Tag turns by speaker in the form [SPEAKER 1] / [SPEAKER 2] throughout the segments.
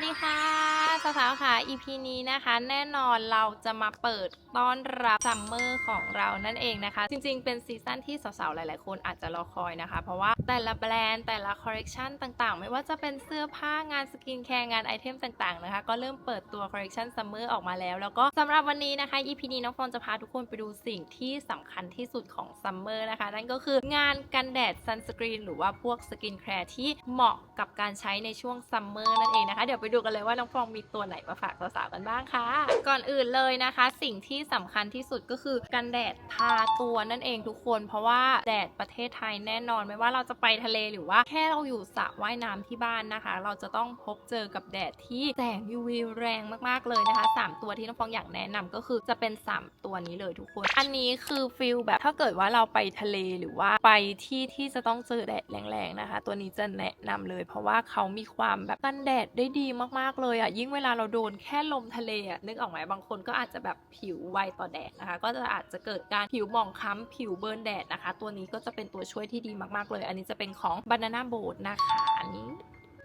[SPEAKER 1] วัสดีค่ะ สาวๆค่ะ EP นี้นะคะ แน่นอนเราจะมาเปิดต้อนรับซัมเมอร์ของเรานั่นเองนะคะ จริงๆ เป็นซีซั่นที่สาวๆ หลายๆ คนอาจจะรอคอยนะคะ เพราะว่าแต่ละแบรนด์แต่ละคอลเลกชันต่างๆ ไม่ว่าจะเป็นเสื้อผ้างานสกินแคร์งานไอเทมต่างๆ นะคะ ก็เริ่มเปิดตัวคอลเลกชันซัมเมอร์ออกมาแล้ว แล้วก็สำหรับวันนี้นะคะ EP นี้น้องฟอนจะพาทุกคนไปดูสิ่งที่สำคัญที่สุดของซัมเมอร์นะคะ นั่นก็คืองานกันแดดซันสกรีนหรือว่าพวกสกินแคร์ที่เหมาะกับการใช้ในช่วงซัมเมอร์นั่นเองนะคะ เดี๋ยวไปดูกันเลยว่าน้องฟองมีตัวไหนมาฝากสาวๆกันบ้างคะก่อนอื่นเลยนะคะ สิ่งที่สำคัญที่สุดก็คือกันแดดทาตัวนั่นเองทุกคน เพราะว่าแดดประเทศไทยแน่นอนไม่ว่าเราจะไปทะเลหรือว่าแค่เราอยู่สระว่ายน้ำที่บ้านนะคะ เราจะต้องพบเจอกับแดดที่แสง UV แรงมากๆเลยนะคะสามตัวที่น้องฟองอยากแนะนำก็คือจะเป็น 3 ตัวนี้เลยทุกคน อันนี้คือฟิลแบบถ้าเกิดว่าเราไปทะเลหรือว่าไปที่ที่จะต้องเจอแดดแรงๆนะคะ ตัวนี้จะแนะนำเลย เพราะว่าเขามีความแบบกันแดดได้ดีมากๆเลยอะยิ่งเวลาเราโดนแค่ลมทะเลอะนึกออกไหมบางคนก็อาจจะแบบผิวไวต่อแดดนะคะ ก็จะอาจจะเกิดการผิวหมองคล้ำผิวเบิร์นแดดนะคะ ตัวนี้ก็จะเป็นตัวช่วยที่ดีมากๆเลย อันนี้จะเป็นของ Banana Boat นะคะอันนี้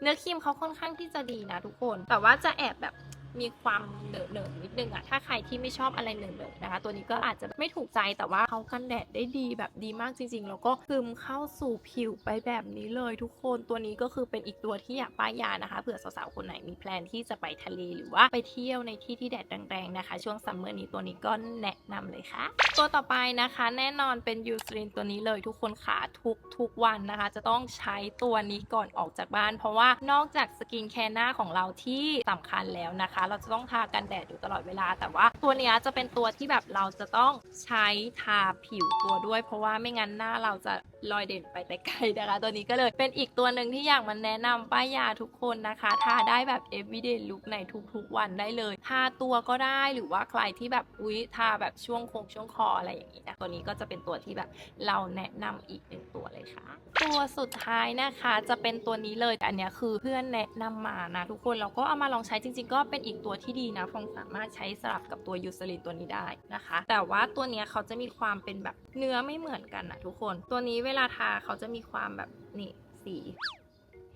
[SPEAKER 1] เนื้อครีมเขาค่อนข้างที่จะดีนะทุกคน แต่ว่าจะแอบแบบ มีความเหนอะเหนอะนิดนึงอะถ้าใครที่ไม่ชอบอะไรเหนอะเหนอะนะคะ ตัวนี้ก็อาจจะไม่ถูกใจแต่ว่าเขากันแดดได้ดีแบบดีมากจริง ๆ แล้วก็ซึมเข้าสู่ผิวไปแบบนี้เลยทุกคนตัวนี้ก็คือเป็นอีกตัวที่อยากป้ายยานะคะเผื่อสาวๆคนไหนมีแพลนที่จะไปทะเลหรือว่าไปเที่ยวในที่ที่แดดแรงๆนะคะ ช่วงซัมเมอร์นี้ตัวนี้ก็แนะนำเลยค่ะ ตัวต่อไปนะคะ แน่นอนเป็นยูสลินตัวนี้เลยทุกคนขาทุกทุกวันนะคะ จะต้องใช้ตัวนี้ก่อนออกจากบ้าน เพราะว่านอกจากสกินแคร์หน้าของเราที่สำคัญแล้วนะคะเราจะต้องทากันแดดอยู่ตลอดเวลา แต่ว่าตัวเนี้ยจะเป็นตัวที่แบบเราจะต้องใช้ทาผิวตัวด้วย เพราะว่าไม่งั้นหน้าเราจะ ลอยเด่นไปแต่ไกลนะคะ ตัวนี้ก็เลยเป็นอีกตัวหนึ่งที่อยากมาแนะนำป้ายาทุกคนนะคะทาได้แบบ everyday look ในทุกๆวันได้เลยทาตัวก็ได้หรือว่าใครที่แบบอุ๊ยทาแบบช่วงโคงช่วงคออะไรอย่างนี้นะตัวนี้ก็จะเป็นตัวที่แบบเราแนะนำอีกหนึ่งตัวเลยค่ะ ตัวสุดท้ายนะคะจะเป็นตัวนี้เลยอันนี้คือเพื่อนแนะนำมานะทุกคนเราก็เอามาลองใช้จริง ๆ ก็เป็นอีกตัวที่ดีนะฟองสามารถใช้สลับกับตัวยูซลินตัวนี้ได้นะคะ แต่ว่าตัวเนี้ยเขาจะมีความเป็นแบบเนื้อไม่เหมือนกันนะทุกคน ตัวนี้เวลาทาเขาจะมีความแบบนี่สี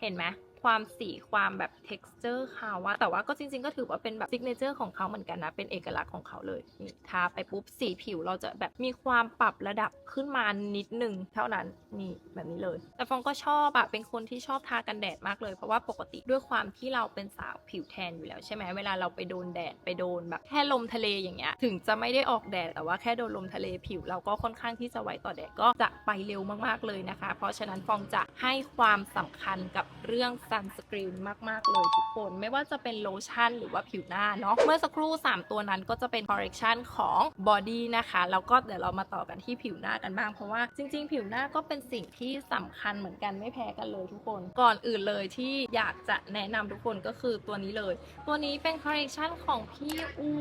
[SPEAKER 1] เห็นไหม ความสีความแบบ texture เขาว่าแต่ว่าก็จริง ๆ ก็ถือว่าเป็นแบบ signature ของเขาเหมือนกันนะ เป็นเอกลักษณ์ของเขาเลยนี่ทาไปปุ๊บสีผิวเราจะแบบมีความปรับระดับขึ้นมานิดนึงเท่านั้นนี่แบบนี้เลย แต่ฟองก็ชอบอะเป็นคนที่ชอบทากันแดดมากเลย เพราะว่าปกติด้วยความที่เราเป็นสาวผิวแทนอยู่แล้วใช่ไหมเวลาเราไปโดนแดดไปโดนแบบแค่ลมทะเลอย่างเงี้ยถึงจะไม่ได้ออกแดดแต่ว่าแค่โดนลมทะเลผิว เราก็ค่อนข้างที่จะไวต่อแดดก็จะไปเร็วมากๆเลยนะคะ เพราะฉะนั้นฟองจะให้ความสำคัญกับเรื่องซันสกรีนมากๆเลยทุกคน ไม่ว่าจะเป็นโลชั่นหรือว่าผิวหน้าเนาะเมื่อสักครู่ 3 ตัวนั้นก็จะเป็นคอร์เรคชันของบอดี้นะคะแล้วก็เดี๋ยวเรามาต่อกันที่ผิวหน้ากันบ้างเพราะว่าจริง ๆ ผิวหน้าก็เป็นสิ่งที่สำคัญเหมือนกันไม่แพ้กันเลยทุกคนก่อนอื่นเลยที่อยากจะแนะนำทุกคนก็คือตัวนี้เลย ตัวนี้เป็นคอร์เรคชันของพี่อู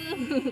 [SPEAKER 1] น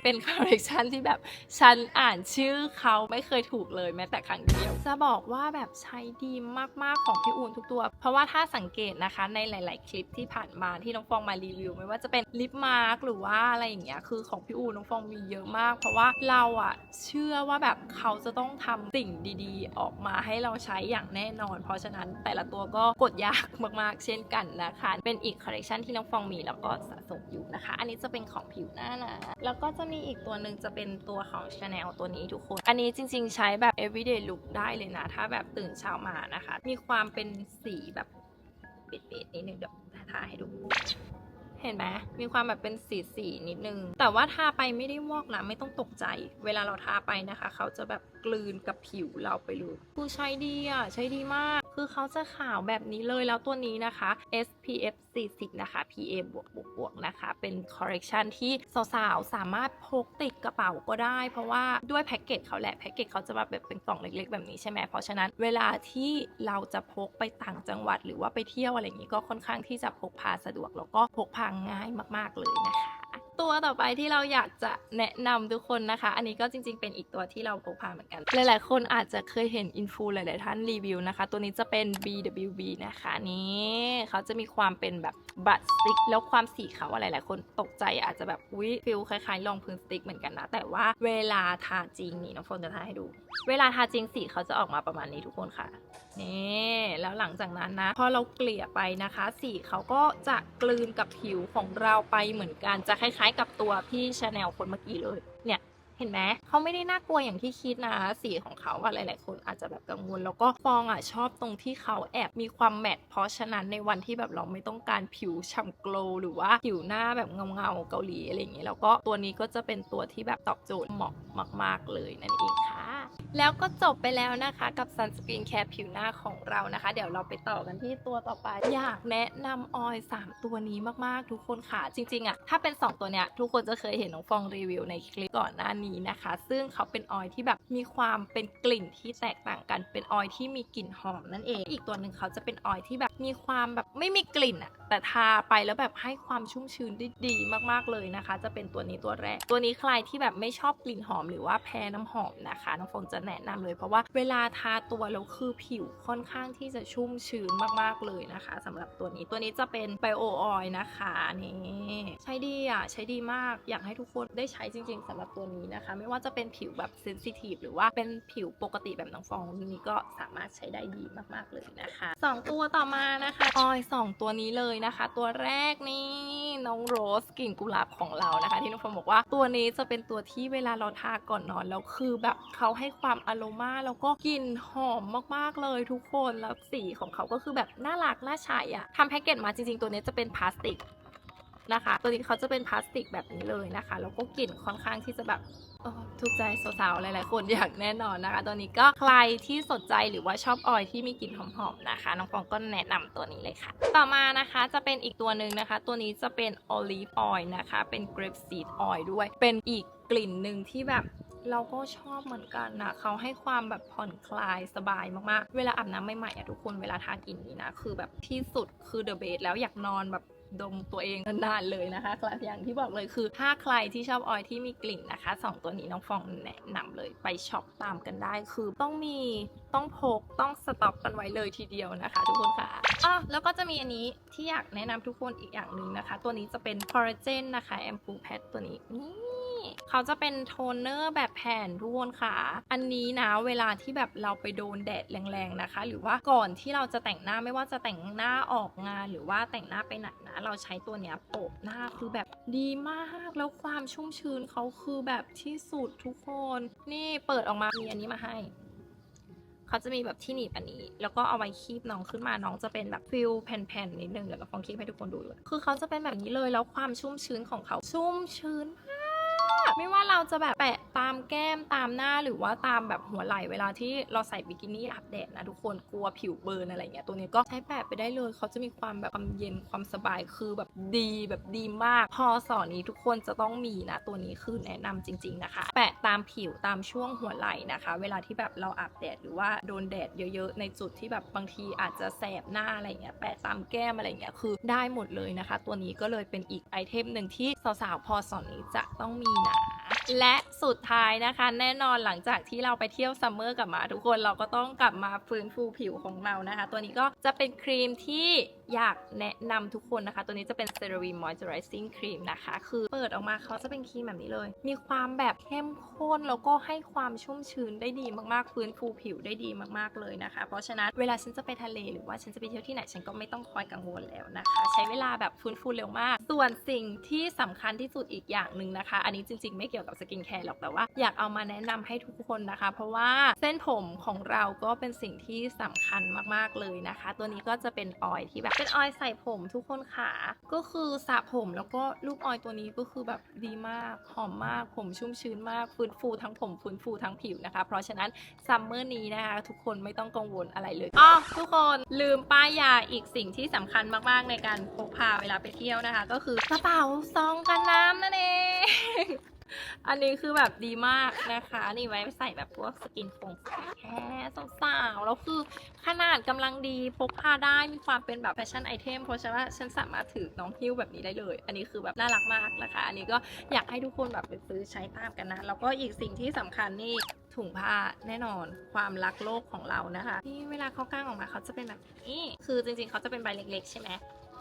[SPEAKER 1] เป็นคอร์เรคชันที่แบบฉันอ่านชื่อเขาไม่เคยถูกเลยแม้แต่ครั้งเดียว จะบอกว่าแบบใช้ดีมากๆของพี่อูนทุกตัว เพราะว่าถ้าสังเกตนะคะ ในหลาย ๆ คลิปที่ผ่านมาที่น้องฟองมารีวิว ไม่ว่าจะเป็นลิปมาร์กหรือว่าอะไรอย่างเงี้ยคือของพี่อูนน้องฟองมีเยอะมาก เพราะว่าเราอะเชื่อว่าแบบเขาจะต้องทำสิ่งดีๆ ออกมาให้เราใช้อย่างแน่นอน เพราะฉะนั้นแต่ละตัวก็กดยากมาก ๆ เช่นกันนะคะ เป็นอีกคอลเลคชันที่น้องฟองมีแล้วก็สะสมอยู่นะคะ อันนี้จะเป็นของผิวหน้านะแล้วก็จะมีอีกตัวหนึ่งจะเป็นตัวของ Chanel ตัวนี้ทุกคน อันนี้จริง ๆ ใช้แบบ everyday look ได้เลยนะ ถ้าแบบตื่นเช้ามานะคะ มีความเป็นสีแบบ เบดๆนิดนึงเดี๋ยวทาให้ดู เห็นไหมมีความแบบเป็นสีสีๆนิดนึง แต่ว่าทาไปไม่ได้วอกนะ ไม่ต้องตกใจ เวลาเราทาไปนะคะ เขาจะแบบกลืนกับผิวเราไปเลยคือใช้ดีอะ ใช้ดีมาก คือเขาจะขาวแบบนี้เลยแล้วตัวนี้นะคะ SPF 40 นะคะ PA บวกบวกบวกนะคะ เป็นคอร์เรคชันที่สาวๆ สามารถพกติดกระเป๋าก็ได้ เพราะว่าด้วยแพ็กเกจเขาแหละ แพ็กเกจเขาจะมาแบบเป็นกล่องเล็กๆ แบบนี้ใช่ไหมเพราะฉะนั้นเวลาที่เราจะพกไปต่างจังหวัด หรือว่าไปเที่ยวอะไรอย่างนี้ก็ค่อนข้างที่จะพกพาสะดวกแล้วก็พกพาง่ายมากๆเลยนะคะ ตัวต่อไปที่เราอยากจะแนะนำทุกคนนะคะ อันนี้ก็จริง ๆ เป็นอีกตัวที่เราพกพาเหมือนกัน หลายๆ คนอาจจะเคยเห็นอินฟูหลายๆท่านรีวิวนะคะ ตัวนี้จะเป็น BWB นะคะนี่เขาจะมีความเป็นแบบบัตสติก แล้วความสีเขาอะไรหลายๆ คนตกใจอาจจะแบบอุ๊ยฟิลคล้ายๆรองพื้นสติกเหมือนกันนะ แต่ว่าเวลาทาจริงนี่น้องโฟนจะทาให้ดู เวลาทาจริงสีเขาจะออกมาประมาณนี้ทุกคนค่ะ นี่แล้วหลังจากนั้นนะพอเราเกลี่ยไปนะคะ สีเขาก็จะกลืนกับผิวของเราไปเหมือนกันจะคล้ายๆ กับตัวพี่ชาแนลคนเมื่อกี้เลยเนี่ย เห็นไหมเขาไม่ได้น่ากลัวอย่างที่คิดนะ สีของเขาอะหลายๆคนอาจจะแบบกังวล แล้วก็ฟองอะชอบตรงที่เขาแอบมีความแมตต์เพราะฉะนั้นในวันที่แบบเราไม่ต้องการผิวฉ่ำโกลหรือว่าผิวหน้าแบบเงาๆเกาหลีอะไรอย่างเงี้ยแล้วก็ตัวนี้ก็จะเป็นตัวที่แบบตอบโจทย์เหมาะมาก ๆ เลยนั่นเองค่ะ แล้วก็จบไปแล้วนะคะกับ Sunscreen Care ผิวหน้าของเรานะคะ เดี๋ยวเราไปต่อกันที่ตัวต่อไป อยากแนะนำออยล์3ตัวนี้มากๆทุกคนค่ะ จริงๆอะถ้าเป็น 2 ตัวเนี้ยทุกคนจะเคยเห็นน้องฟองรีวิวในคลิปก่อนหน้านี้นะคะ ซึ่งเขาเป็นออยที่แบบมีความเป็นกลิ่นที่แตกต่างกันเป็นออยที่มีกลิ่นหอมนั่นเอง อีกตัวหนึ่งเขาจะเป็นออยที่แบบมีความแบบไม่มีกลิ่นอะ แต่ทาไปแล้วแบบให้ความชุ่มชื้นได้ดีมากๆเลยนะคะ จะเป็นตัวนี้ตัวแรก ตัวนี้ใครที่แบบไม่ชอบกลิ่นหอมหรือว่าแพ้น้ำหอมนะคะน้องฟองจะแนะนำเลย เพราะว่าเวลาทาตัวแล้วคือผิวค่อนข้างที่จะชุ่มชื้นมากๆเลยนะคะสำหรับตัวนี้ตัวนี้จะเป็นไบโอออยนะคะนี่ใช้ดีอะใช้ดีมากอยากให้ทุกคนได้ใช้จริง ๆสำหรับตัวนี้นะคะ ไม่ว่าจะเป็นผิวแบบเซนซิทีฟหรือว่าเป็นผิวปกติแบบน้องฟองนี้ก็สามารถใช้ได้ดีมากๆเลยนะคะสองตัวต่อมานะคะออยสองตัวนี้เลยนะคะ ตัวแรกนี่น้องโรสกลิ่นกุหลาบของเรานะคะ ที่น้องฟงบอกว่าตัวนี้จะเป็นตัวที่เวลาเราทาก่อนนอนแล้วคือแบบเขาให้ความอโรมาแล้วก็กลิ่นหอมมากๆเลยทุกคนแล้วสีของเขาก็คือแบบน่ารักน่าใช้อะทำแพ็กเกจมาจริงๆ ตัวนี้จะเป็นพลาสติก นะคะ ตัวนี้เขาจะเป็นพลาสติกแบบนี้เลยนะคะ แล้วก็กลิ่นค่อนข้างที่จะแบบถูกใจสาวๆหลายๆคนอยากแน่นอนนะคะ ตัวนี้ก็ใครที่สนใจหรือว่าชอบออยที่มีกลิ่นหอมๆนะคะ น้องฟองก็แนะนำตัวนี้เลยค่ะ ต่อมานะคะจะเป็นอีกตัวหนึ่งนะคะ ตัวนี้จะเป็น olive oil นะคะ เป็น grape seed oil ด้วย เป็นอีกกลิ่นหนึ่งที่แบบเราก็ชอบเหมือนกันนะเขาให้ความแบบผ่อนคลายสบายมากๆ เวลาอาบน้ำใหม่ๆอะทุกคนเวลาทากลิ่นนี้นะ คือแบบที่สุดคือ the best แล้วอยากนอนแบบ ดมตัวเองนานๆเลยนะคะครับอย่างที่บอกเลยคือ ถ้าใครที่ชอบออยที่มีกลิ่นนะคะสองตัวนี้น้องฟองแนะนำเลยไปช็อปตามกันได้ คือต้องมีต้องพกต้องสต็อกกันไว้เลยทีเดียวนะคะ ทุกคนค่ะอ๋อแล้วก็จะมีอันนี้ที่อยากแนะนำทุกคนอีกอย่างหนึ่งนะคะ ตัวนี้จะเป็นคอลลาเจนนะคะแอมพูแพดตัวนี้นี่ เขาจะเป็นโทนเนอร์แบบแผ่นทุกคนค่ะ อันนี้นะเวลาที่แบบเราไปโดนแดดแรงๆนะคะ หรือว่าก่อนที่เราจะแต่งหน้าไม่ว่าจะแต่งหน้าออกงาน หรือว่าแต่งหน้าไปไหนนะ เราใช้ตัวเนี้ยโปะหน้าคือแบบดีมากแล้วความชุ่มชื้นเขาคือแบบที่สุดทุกคน นี่เปิดออกมามีอันนี้มาให้เขาจะมีแบบที่หนีบอันนี้ แล้วก็เอาไว้คีบน้องขึ้นมาน้องจะเป็นแบบฟิลแผ่นๆนิดนึงเดี๋ยวเราฟองคีบให้ทุกคนดูด้วยคือเขาจะเป็นแบบนี้เลยแล้วความชุ่มชื้นของเขาชุ่มชื้นมากไม่ว่าเราจะแบบแปะตามแก้มตามหน้าหรือว่าตามแบบหัวไหล่เวลาที่เราใส่บิกินี่อาบแดดนะทุกคนกลัวผิวเบิร์นอะไรเงี้ยตัวนี้ก็ใช้แปะไปได้เลยเขาจะมีความแบบความเย็นความสบายคือแบบดีแบบดีมาก พอสอนนี้ทุกคนจะต้องมีนะ ตัวนี้คือแนะนำจริง ๆนะคะ แปะตามผิวตามช่วงหัวไหล่นะคะ เวลาที่แบบเราอาบแดดหรือว่าโดนแดดเยอะ ๆ ในจุดที่แบบบางทีอาจจะแสบหน้าอะไรเงี้ยแปะตามแก้มอะไรเงี้ยคือได้หมดเลยนะคะ ตัวนี้ก็เลยเป็นอีกไอเทมหนึ่งที่สาวๆพอสอนนี้จะต้องมีนะและสุดท้ายนะคะ แน่นอนหลังจากที่เราไปเที่ยวซัมเมอร์กลับมา ทุกคนเราก็ต้องกลับมาฟื้นฟูผิวของเรานะคะ ตัวนี้ก็จะเป็นครีมที่ อยากแนะนำทุกคนนะคะ ตัวนี้จะเป็น CeraVe Moisturizing Cream นะคะ คือเปิดออกมาเขาจะเป็นครีมแบบนี้เลย มีความแบบเข้มข้นแล้วก็ให้ความชุ่มชื้นได้ดีมากๆ ฟื้นฟูผิวได้ดีมากๆเลยนะคะ เพราะฉะนั้นเวลาฉันจะไปทะเลหรือว่าฉันจะไปเที่ยวที่ไหนฉันก็ไม่ต้องคอยกังวลแล้วนะคะ ใช้เวลาแบบฟื้นฟูเร็วมาก ส่วนสิ่งที่สำคัญที่สุดอีกอย่างหนึ่งนะคะ อันนี้จริงๆ ไม่เกี่ยวกับสกินแคร์หรอกแต่ว่าอยากเอามาแนะนำให้ทุกคนนะคะ เพราะว่าเส้นผมของเราก็เป็นสิ่งที่สำคัญมากๆเลยนะคะ ตัวนี้ก็จะเป็นออยล์ที่แบบเป็นออยใส่ผมทุกคนค่ะ ก็คือสระผมแล้วก็ลูกออยตัวนี้ก็คือแบบดีมาก หอมมาก ผมชุ่มชื้นมาก ฟื้นฟูทั้งผม ฟื้นฟูทั้งผิวนะคะ เพราะฉะนั้นซัมเมอร์นี้นะคะ ทุกคนไม่ต้องกังวลอะไรเลยอ๋อทุกคนลืมป้ายยาอีกสิ่งที่สำคัญมากๆในการพกพาเวลาไปเที่ยวนะคะ ก็คือกระเป๋าซองกันน้ำนั่นเอง อันนี้คือแบบดีมากนะคะ นี่ไว้ใส่แบบพวกสกินฟงสกินแคร์สาวๆแล้วคือขนาดกำลังดีพกพาได้มีความเป็นแบบแฟชั่นไอเทมเพราะฉะนั้นฉันสามารถถือน้องหิ้วแบบนี้ได้เลย อันนี้คือแบบน่ารักมากนะคะ อันนี้ก็อยากให้ทุกคนแบบไปซื้อใช้ตามกันนะ แล้วก็อีกสิ่งที่สำคัญนี่ถุงผ้าแน่นอนความรักโลกของเรานะคะนี่เวลาเขาก้างออกมาเขาจะเป็นแบบนี้ คือจริงๆเขาจะเป็นใบเล็กๆ ใช่ไหม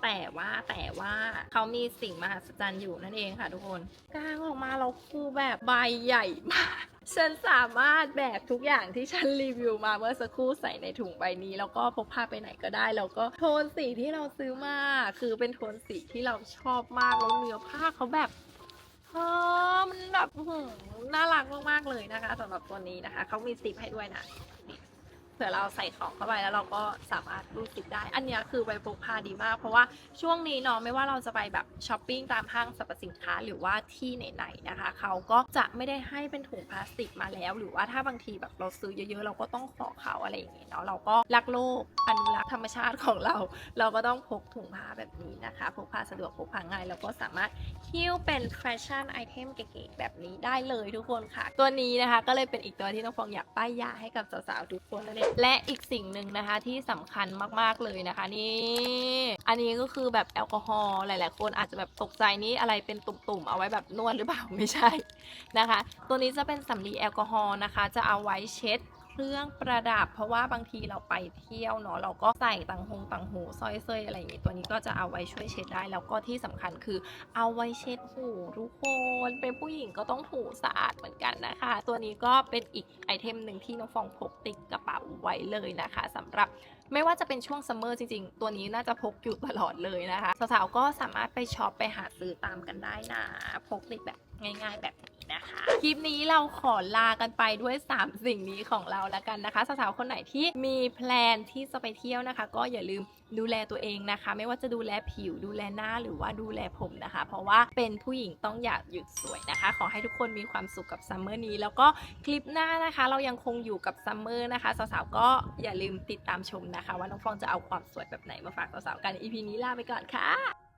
[SPEAKER 1] แต่ว่าแต่ว่าเขามีสิ่งมหัศจรรย์อยู่นั่นเองค่ะทุกคนกางออกมาเราคือแบบใบใหญ่มาก ฉันสามารถแบกทุกอย่างที่ฉันรีวิวมาเมื่อสักครู่ใส่ในถุงใบนี้ แล้วก็พกพาไปไหนก็ได้ แล้วก็โทนสีที่เราซื้อมา คือเป็นโทนสีที่เราชอบมากแล้วเนื้อผ้าเขาแบบเออมันแบบหือน่ารักมากๆเลยนะคะสำหรับตัวนี้นะคะเขามีซิปให้ด้วยนะ ผื่อเราใส่ของเข้าไปแล้วเราก็สามารถรูดซิปได้ อันนี้คือไปพกพาดีมาก เพราะว่าช่วงนี้เนาะไม่ว่าเราจะไปแบบช้อปปิ้งตามห้างสรรพสินค้าหรือว่าที่ไหนๆนะคะ เขาก็จะไม่ได้ให้เป็นถุงพลาสติกมาแล้ว หรือว่าถ้าบางทีแบบเราซื้อเยอะๆ เราก็ต้องขอเขาอะไรอย่างเงี้ยเนาะเราก็รักโลกอนุรักษ์ธรรมชาติของเรา เราก็ต้องพกถุงผ้าแบบนี้นะคะพกพาสะดวกพกพาง่ายแล้วก็สามารถฮิ้วเป็นแฟชั่นไอเทมเก๋ๆแบบนี้ได้เลยทุกคนค่ะ ตัวนี้นะคะ ก็เลยเป็นอีกตัวที่น้องฟองอยากป้ายยาให้กับสาวๆทุกคนนั่นเองและอีกสิ่งหนึ่งนะคะที่สำคัญมากๆเลยนะคะ นี่อันนี้ก็คือแบบแอลกอฮอล์หลาย ๆ คนอาจจะแบบตกใจนี่อะไรเป็นตุ่มๆ เอาไว้แบบนวดหรือเปล่าไม่ใช่นะคะ ตัวนี้จะเป็นสำลีแอลกอฮอล์นะคะ จะเอาไว้เช็ด รื่องประดับ เพราะว่าบางทีเราไปเที่ยวเนาะเราก็ใส่ตังหงตังหูสร้อยเซยอะไรอย่างงี้ตัวนี้ก็จะเอาไว้ช่วยเช็ดได้ แล้วก็ที่สำคัญคือเอาไว้เช็ดหูทุกคนเป็นผู้หญิงก็ต้องหูสะอาดเหมือนกันนะคะ ตัวนี้ก็เป็นอีกไอเทมหนึ่งที่น้องฟองพกติดกระเป๋าไว้เลยนะคะสำหรับไม่ว่าจะเป็นช่วงซัมเมอร์จริงๆ ตัวนี้น่าจะพกอยู่ตลอดเลยนะคะสาวๆก็สามารถไปช็อปไปหาซื้อตามกันได้นะ พกติดแบบง่าย ๆ แบบนี้ นะคะ คลิปนี้เราขอลากันไปด้วย 3 สิ่งนี้ของเราแล้วกันนะคะสาวๆคนไหนที่มีแพลนที่จะไปเที่ยวนะคะ ก็อย่าลืมดูแลตัวเองนะคะ ไม่ว่าจะดูแลผิวดูแลหน้าหรือว่าดูแลผมนะคะ เพราะว่าเป็นผู้หญิงต้องอยากหยุดสวยนะคะ ขอให้ทุกคนมีความสุขกับซัมเมอร์นี้ แล้วก็คลิปหน้านะคะ เรายังคงอยู่กับซัมเมอร์นะคะสาวๆก็อย่าลืมติดตามชมนะคะ ว่าน้องฟองจะเอาความสวยแบบไหนมาฝากสาวๆกัน EP นี้ลาไปก่อนค่ะ